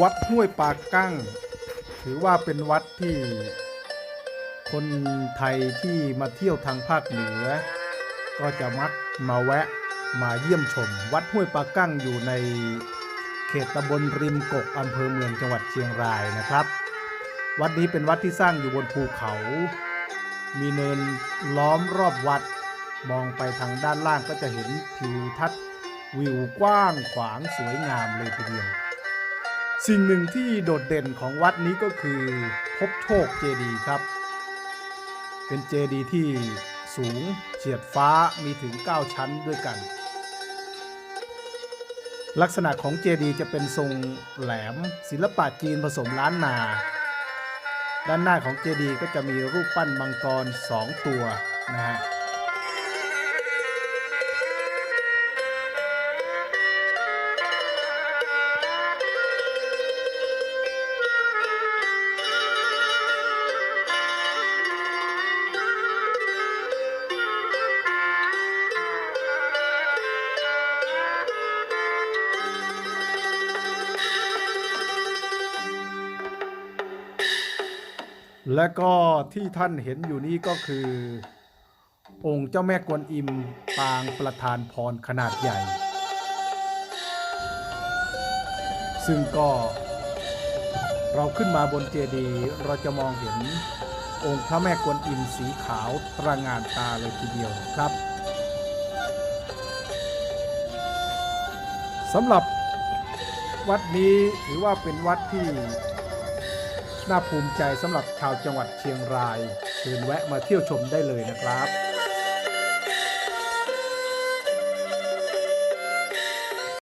วัดห้วยปากกั้ง ถือว่าเป็นวัดที่ คนไทยที่มาเที่ยวทางภาคเหนือ ก็จะมักมาแวะมาเยี่ยมชม วัดห้วยปากกั้งอยู่ในเขตตำบลริมกกอำเภอเมืองจังหวัดเชียงรายนะครับ วัดนี้เป็นวัดที่สร้างอยู่บนภูเขา มีเนินล้อมรอบวัด มองไปทางด้านล่างก็จะเห็นทิวทัศน์วิวกว้างขวางสวยงามเลยทีเดียว สิ่งหนึ่งที่โดดเด่นของวัดนี้ก็คือพบโชคเจดีย์ครับ เป็นเจดีย์ที่สูงเฉียดฟ้ามีถึง 9 ชั้นด้วยกัน ลักษณะของเจดีย์จะเป็นทรงแหลม ศิลปะจีนผสมล้านนา ด้านหน้าของเจดีย์ก็จะมีรูปปั้นมังกรสองตัวนะฮะ และก็ที่ท่านเห็นอยู่นี้ก็คือ องค์เจ้าแม่กวนอิมปางประธานพรขนาดใหญ่ ซึ่งก็เราขึ้นมาบนเจดีย์เราจะมองเห็นองค์พระแม่กวนอิมสีขาวตระงานตาเลยทีเดียวครับสำหรับวัดนี้ถือว่าเป็นวัดที่ น่าภูมิใจสำหรับชาวจังหวัดเชียงรายเชิญแวะมาเที่ยวชมได้เลยนะครับ